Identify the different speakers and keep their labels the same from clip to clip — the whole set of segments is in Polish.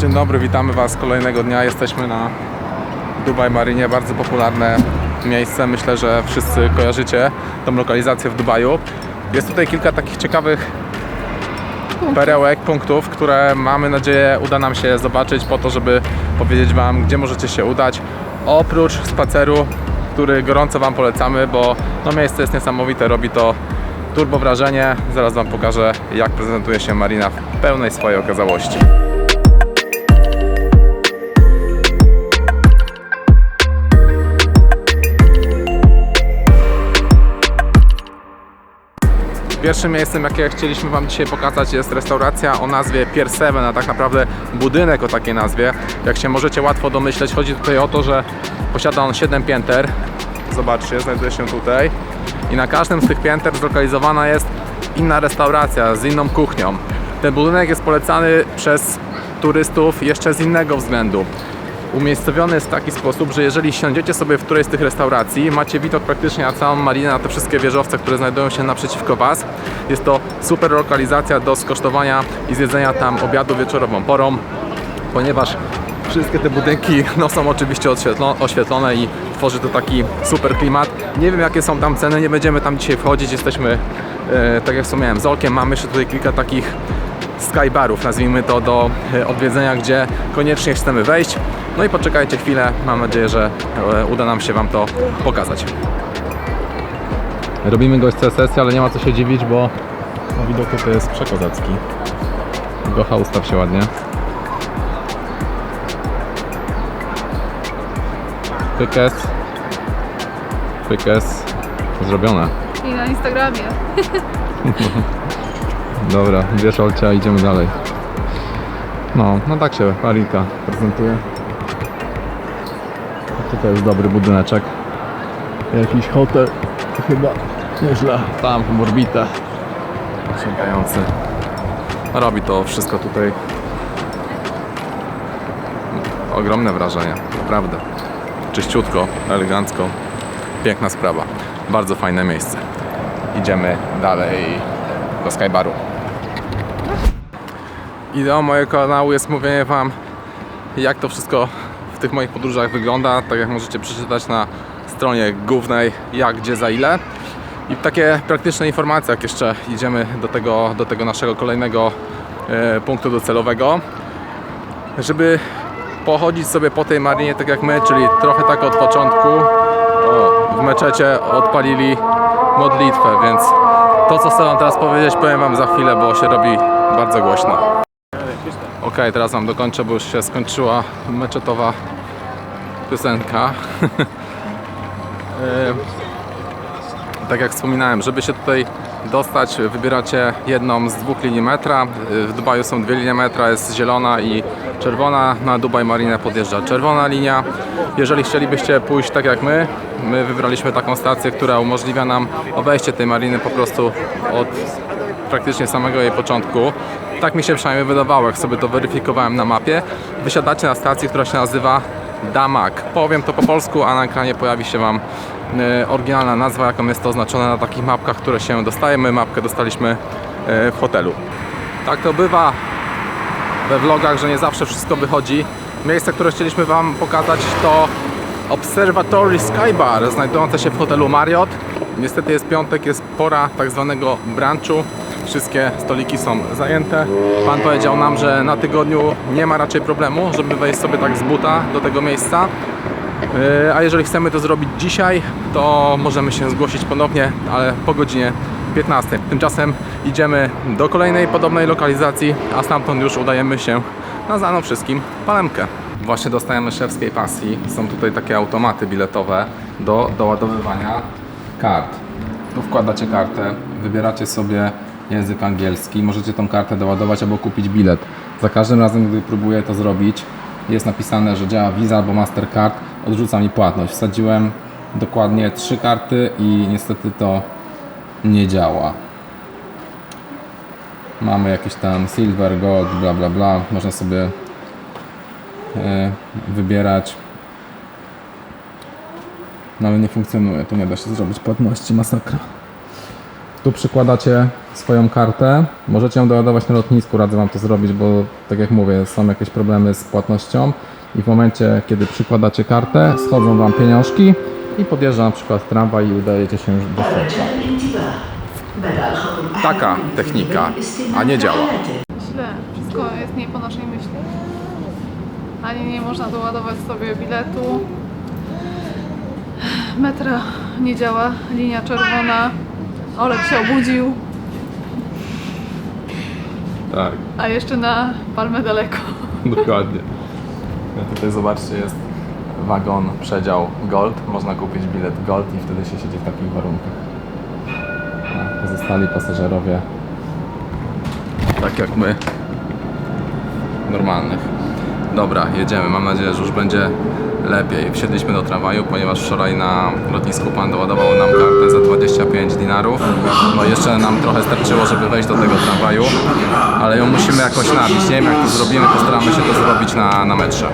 Speaker 1: Dzień dobry, witamy Was kolejnego dnia. Jesteśmy na Dubaj Marinie, bardzo popularne miejsce. Myślę, że wszyscy kojarzycie tą lokalizację w Dubaju. Jest tutaj kilka takich ciekawych perełek, punktów, które mamy nadzieję uda nam się zobaczyć po to, żeby powiedzieć Wam, gdzie możecie się udać. Oprócz spaceru, który gorąco Wam polecamy, bo no miejsce jest niesamowite, robi to turbo wrażenie. Zaraz Wam pokażę, jak prezentuje się marina w pełnej swojej okazałości. Pierwszym miejscem, jakie chcieliśmy Wam dzisiaj pokazać jest restauracja o nazwie Pier 7, a tak naprawdę budynek o takiej nazwie. Jak się możecie łatwo domyśleć, chodzi tutaj o to, że posiada on 7 pięter. Zobaczcie, znajduje się tutaj. I na każdym z tych pięter zlokalizowana jest inna restauracja z inną kuchnią. Ten budynek jest polecany przez turystów jeszcze z innego względu umiejscowiony jest w taki sposób, że jeżeli siądziecie sobie w którejś z tych restauracji, macie widok praktycznie na całą marinę, na te wszystkie wieżowce, które znajdują się naprzeciwko Was. Jest to super lokalizacja do skosztowania i zjedzenia tam obiadu wieczorową porą, ponieważ wszystkie te budynki no, są oczywiście oświetlo- oświetlone i tworzy to taki super klimat. Nie wiem jakie są tam ceny, nie będziemy tam dzisiaj wchodzić, jesteśmy, e, tak jak wspomniałem, z Olkiem, mamy jeszcze tutaj kilka takich skybarów, nazwijmy to, do e, odwiedzenia, gdzie koniecznie chcemy wejść. No i poczekajcie chwilę, mam nadzieję, że e, uda nam się Wam to pokazać. Robimy gościa sesję, ale nie ma co się dziwić, bo no, widok tutaj jest przekozacki. Gocha, ustaw się ładnie. Pykes. Pykes. Zrobione.
Speaker 2: I na Instagramie.
Speaker 1: Dobra, wiesz Olcia, idziemy dalej. No, no tak się Marinka prezentuje. Tutaj jest dobry budyneczek. Jakiś hotel, chyba nieźle. Tam, morbita. Sięgający. Robi to wszystko tutaj. Ogromne wrażenie, naprawdę. Czyściutko, elegancko. Piękna sprawa. Bardzo fajne miejsce. Idziemy dalej do Skybaru. Ideą mojego kanału jest mówienie Wam, jak to wszystko tych moich podróżach wygląda. Tak jak możecie przeczytać na stronie głównej, jak, gdzie, za ile. I takie praktyczne informacje, jak jeszcze idziemy do tego, do tego naszego kolejnego e, punktu docelowego. Żeby pochodzić sobie po tej marinie tak jak my, czyli trochę tak od początku. O, w meczecie odpalili modlitwę, więc to co chcę Wam teraz powiedzieć, powiem Wam za chwilę, bo się robi bardzo głośno. Ok, teraz Wam dokończę, bo już się skończyła meczetowa piosenka. Tak jak wspominałem, żeby się tutaj dostać, wybieracie jedną z dwóch linii metra. W Dubaju są dwie linie metra, jest zielona i czerwona. Na Dubaj Marinę podjeżdża czerwona linia. Jeżeli chcielibyście pójść tak jak my, my wybraliśmy taką stację, która umożliwia nam obejście tej mariny po prostu od praktycznie samego jej początku. Tak mi się przynajmniej wydawało, jak sobie to weryfikowałem na mapie. Wysiadacie na stacji, która się nazywa Damak. Powiem to po polsku, a na ekranie pojawi się Wam e, oryginalna nazwa, jaką jest to oznaczone na takich mapkach, które się dostajemy. Mapkę dostaliśmy e, w hotelu. Tak to bywa we vlogach, że nie zawsze wszystko wychodzi. Miejsce, które chcieliśmy Wam pokazać to Observatory Skybar, znajdujące się w hotelu Marriott. Niestety jest piątek, jest pora tak zwanego brunchu. Wszystkie stoliki są zajęte. Pan powiedział nam, że na tygodniu nie ma raczej problemu, żeby wejść sobie tak z buta do tego miejsca. Yy, A jeżeli chcemy to zrobić dzisiaj, to możemy się zgłosić ponownie, ale po godzinie 15. Tymczasem idziemy do kolejnej podobnej lokalizacji, a stamtąd już udajemy się na znaną wszystkim Palemkę. Właśnie dostajemy szewskiej pasji. Są tutaj takie automaty biletowe do doładowywania kart. Tu wkładacie kartę, wybieracie sobie język angielski, możecie tą kartę doładować albo kupić bilet. Za każdym razem, gdy próbuję to zrobić, jest napisane, że działa Visa albo Mastercard, odrzuca mi płatność. Wsadziłem dokładnie trzy karty i niestety to nie działa. Mamy jakieś tam silver, gold, bla bla bla. Można sobie e, wybierać. No ale nie funkcjonuje, tu nie da się zrobić płatności, masakra. Tu przykładacie swoją kartę. Możecie ją doładować na lotnisku, radzę Wam to zrobić, bo tak jak mówię, są jakieś problemy z płatnością i w momencie, kiedy przykładacie kartę, schodzą Wam pieniążki i podjeżdża na przykład tramwaj i udajecie się już do środka. Taka technika, a nie działa.
Speaker 2: Źle. Wszystko jest nie po naszej myśli. Ani nie można doładować sobie biletu. Metra nie działa, linia czerwona. Olek się obudził,
Speaker 1: Tak,
Speaker 2: a jeszcze na palmę daleko.
Speaker 1: dokładnie. Tutaj zobaczcie, jest wagon, przedział Gold. Można kupić bilet Gold i wtedy się siedzi w takich warunkach. A pozostali pasażerowie, tak jak my, normalnych. Dobra, jedziemy. Mam nadzieję, że już będzie lepiej. Wsiedliśmy do tramwaju, ponieważ wczoraj na lotnisku pan doładował nam kartę za 25 dinarów. No jeszcze nam trochę starczyło, żeby wejść do tego tramwaju, ale ją musimy jakoś nabić. Nie wiem jak to zrobimy, postaramy się to zrobić na, na metrze.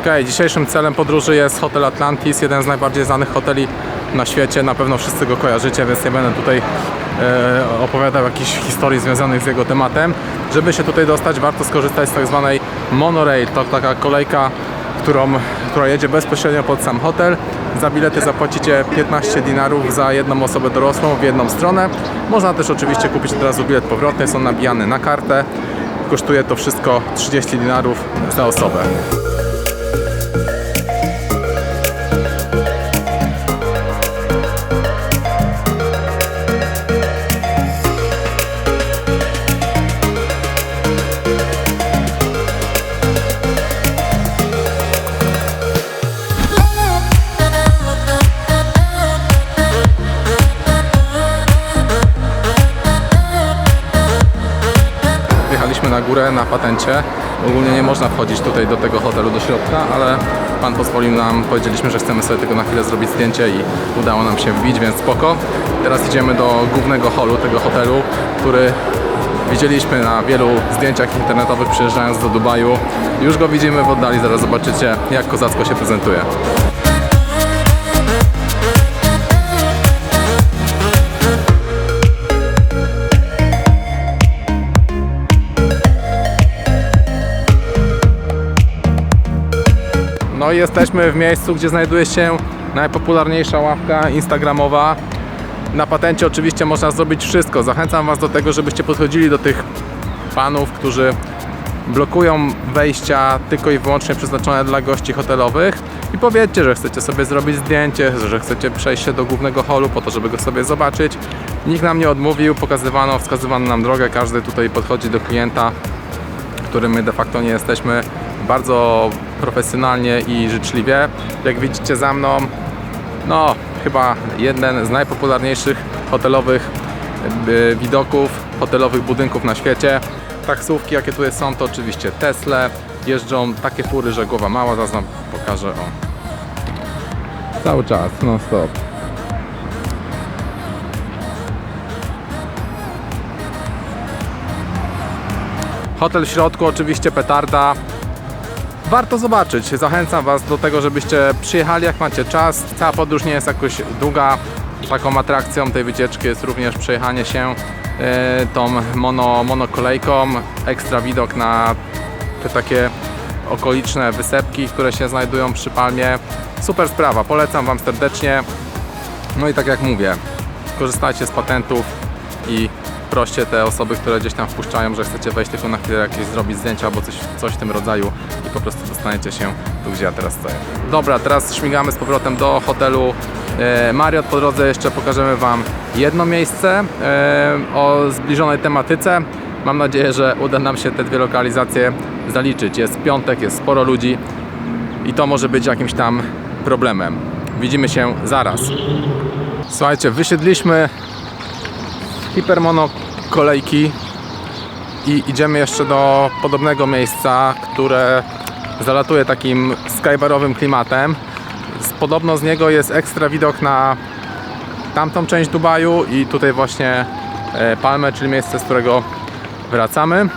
Speaker 1: Okej, dzisiejszym celem podróży jest Hotel Atlantis, jeden z najbardziej znanych hoteli na świecie. Na pewno wszyscy go kojarzycie, więc nie będę tutaj e, opowiadał jakichś historii związanych z jego tematem. Żeby się tutaj dostać, warto skorzystać z tak zwanej monorail. To taka kolejka, którą, która jedzie bezpośrednio pod sam hotel. Za bilety zapłacicie 15 dinarów za jedną osobę dorosłą w jedną stronę. Można też oczywiście kupić od razu bilet powrotny, są nabijane na kartę. Kosztuje to wszystko 30 dinarów za osobę. Górę na patencie. Ogólnie nie można wchodzić tutaj do tego hotelu do środka, ale pan pozwolił nam, powiedzieliśmy, że chcemy sobie tylko na chwilę zrobić zdjęcie i udało nam się wbić, więc spoko. Teraz idziemy do głównego holu tego hotelu, który widzieliśmy na wielu zdjęciach internetowych przyjeżdżając do Dubaju. Już go widzimy w oddali, zaraz zobaczycie jak kozacko się prezentuje. No i jesteśmy w miejscu, gdzie znajduje się najpopularniejsza ławka instagramowa. Na patencie oczywiście można zrobić wszystko. Zachęcam Was do tego, żebyście podchodzili do tych panów, którzy blokują wejścia tylko i wyłącznie przeznaczone dla gości hotelowych i powiedzcie, że chcecie sobie zrobić zdjęcie, że chcecie przejść się do głównego holu po to, żeby go sobie zobaczyć. Nikt nam nie odmówił, pokazywano, wskazywano nam drogę, każdy tutaj podchodzi do klienta którym my de facto nie jesteśmy, bardzo profesjonalnie i życzliwie. Jak widzicie za mną, no chyba jeden z najpopularniejszych hotelowych y, widoków, hotelowych budynków na świecie. Taksówki jakie tutaj są to oczywiście Tesla, jeżdżą takie fury, że głowa mała, zaraz wam pokażę o. Cały czas, non stop. Hotel w środku, oczywiście petarda. Warto zobaczyć. Zachęcam Was do tego, żebyście przyjechali jak macie czas. Cała podróż nie jest jakoś długa. Taką atrakcją tej wycieczki jest również przejechanie się e, tą mono, monokolejką. Ekstra widok na te takie okoliczne wysepki, które się znajdują przy Palmie. Super sprawa, polecam Wam serdecznie. No i tak jak mówię, korzystajcie z patentów i proście te osoby, które gdzieś tam wpuszczają, że chcecie wejść tylko na chwilę jakieś zrobić zdjęcia albo coś, coś w tym rodzaju i po prostu dostaniecie się tu, gdzie ja teraz stoję. Dobra, teraz śmigamy z powrotem do hotelu e, Marriott. Po drodze jeszcze pokażemy Wam jedno miejsce e, o zbliżonej tematyce. Mam nadzieję, że uda nam się te dwie lokalizacje zaliczyć. Jest piątek, jest sporo ludzi i to może być jakimś tam problemem. Widzimy się zaraz. Słuchajcie, wysiedliśmy hipermono kolejki i idziemy jeszcze do podobnego miejsca, które zalatuje takim skybarowym klimatem. Podobno z niego jest ekstra widok na tamtą część Dubaju i tutaj właśnie e, Palmę, czyli miejsce, z którego wracamy.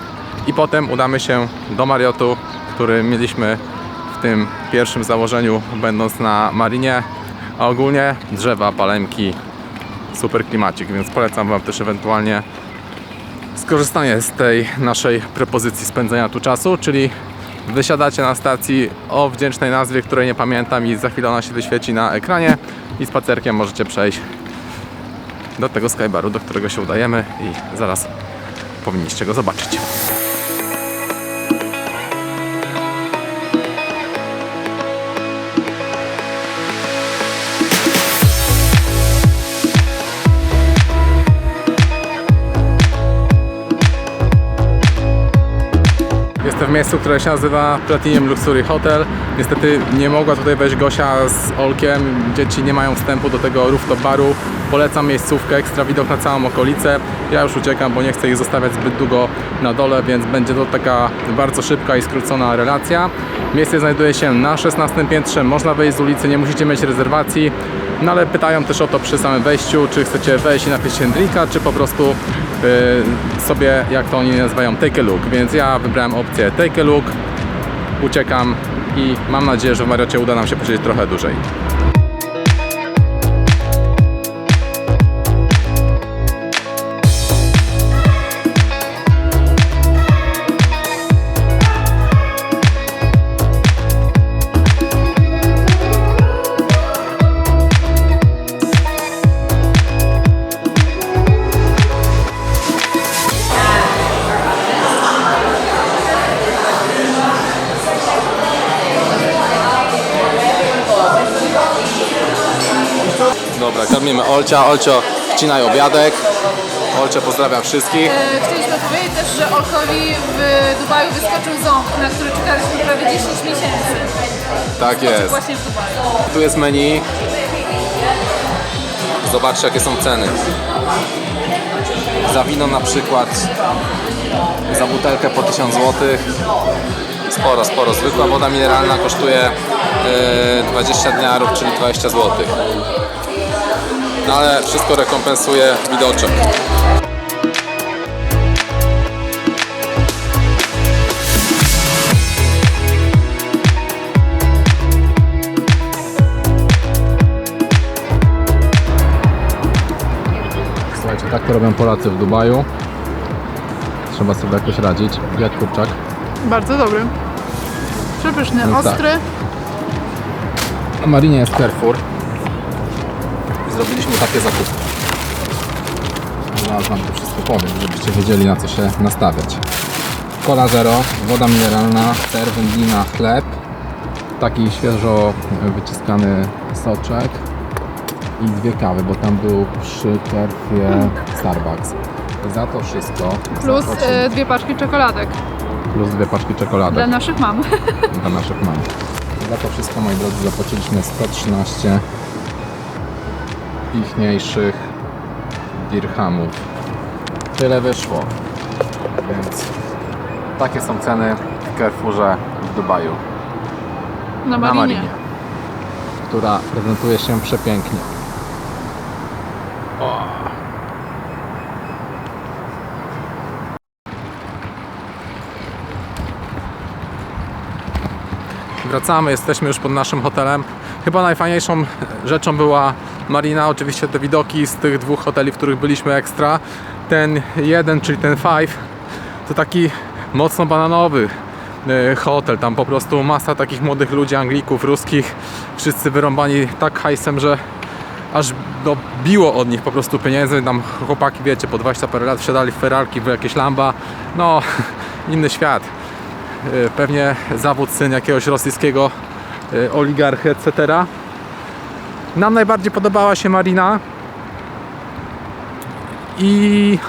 Speaker 1: I potem udamy się do Mariottu który mieliśmy w tym pierwszym założeniu, będąc na marinie. A ogólnie drzewa, palemki, super klimacik, więc polecam Wam też ewentualnie skorzystanie z tej naszej propozycji spędzenia tu czasu, czyli wysiadacie na stacji o wdzięcznej nazwie, której nie pamiętam i za chwilę ona się wyświeci na ekranie i spacerkiem możecie przejść do tego skybaru, do którego się udajemy i zaraz powinniście go zobaczyć. W miejscu, które się nazywa Platinum Luxury Hotel. Niestety nie mogła tutaj wejść Gosia z Olkiem. Dzieci nie mają wstępu do tego rooftop baru. Polecam miejscówkę, ekstra widok na całą okolicę. Ja już uciekam, bo nie chcę ich zostawiać zbyt długo na dole, więc będzie to taka bardzo szybka i skrócona relacja. Miejsce znajduje się na 16 piętrze, można wejść z ulicy, nie musicie mieć rezerwacji. No ale pytają też o to przy samym wejściu, czy chcecie wejść i napić się drinka, czy po prostu y, sobie, jak to oni nazywają, take a look. Więc ja wybrałem opcję take a look, uciekam i mam nadzieję, że w Mariocie uda nam się posiedzieć trochę dłużej. Olcia. Olcio, wcinaj obiadek. Olcio, pozdrawiam wszystkich.
Speaker 2: E, Chcieliśmy powiedzieć też, że Olkowi w Dubaju wyskoczył ząb, na który czekaliśmy prawie 10 miesięcy.
Speaker 1: Tak jest.
Speaker 2: Właśnie w Dubaju.
Speaker 1: Tu jest menu. Zobaczcie jakie są ceny. Za wino na przykład za butelkę po 1000 zł. Sporo, sporo. Zwykła woda mineralna kosztuje e, 20 dniarów, czyli 20 zł. No ale wszystko rekompensuje widoczek. Słuchajcie, tak to robią Polacy w Dubaju. Trzeba sobie jakoś radzić. Jak kurczak?
Speaker 2: Bardzo dobry. Przepyszny,
Speaker 1: No tak.
Speaker 2: ostry.
Speaker 1: Na Marinie jest Carrefour. Zrobiliśmy takie zakupy. Zaraz Wam to wszystko powiem, żebyście wiedzieli na co się nastawiać. Cola Zero, woda mineralna, ser, wędlina, chleb, taki świeżo wyciskany soczek i dwie kawy, bo tam był przy kerfie Starbucks. Za to wszystko
Speaker 2: Plus
Speaker 1: zapłacimy-
Speaker 2: e, dwie paczki czekoladek
Speaker 1: plus dwie paczki czekoladek.
Speaker 2: dla naszych mam.
Speaker 1: dla naszych mam. Za to wszystko, moi drodzy, zapłaciliśmy 113 ichniejszych dirhamów. Tyle wyszło. Więc takie są ceny w Carrefourze w Dubaju.
Speaker 2: Na
Speaker 1: Na
Speaker 2: Marinie.
Speaker 1: Marinie. Która prezentuje się przepięknie. O. Wracamy, jesteśmy już pod naszym hotelem. Chyba najfajniejszą rzeczą była marina, oczywiście te widoki z tych dwóch hoteli, w których byliśmy ekstra. Ten jeden, czyli ten Five, to taki mocno bananowy e, hotel. Tam po prostu masa takich młodych ludzi, Anglików, ruskich, wszyscy wyrąbani tak hajsem, że aż no, biło od nich po prostu pieniędzy. Tam chłopaki, wiecie, po 20 parę lat wsiadali w Ferrarki, w jakieś Lamba. No, inny świat. E, Pewnie zawód syn jakiegoś rosyjskiego e, oligarchy, etc. Nam najbardziej podobała się Marina. I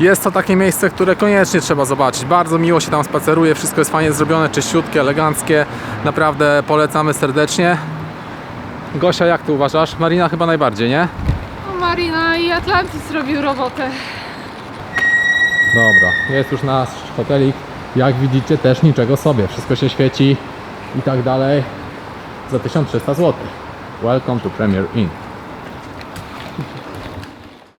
Speaker 1: jest to takie miejsce, które koniecznie trzeba zobaczyć. Bardzo miło się tam spaceruje, wszystko jest fajnie zrobione, czyściutkie, eleganckie. Naprawdę polecamy serdecznie. Gosia, jak ty uważasz? Marina chyba najbardziej, nie?
Speaker 2: No, Marina i Atlantis robił robotę.
Speaker 1: Dobra, jest już nasz hotelik. Jak widzicie, też niczego sobie. Wszystko się świeci i tak dalej. Za 1300 zł. Welcome to Premier Inn.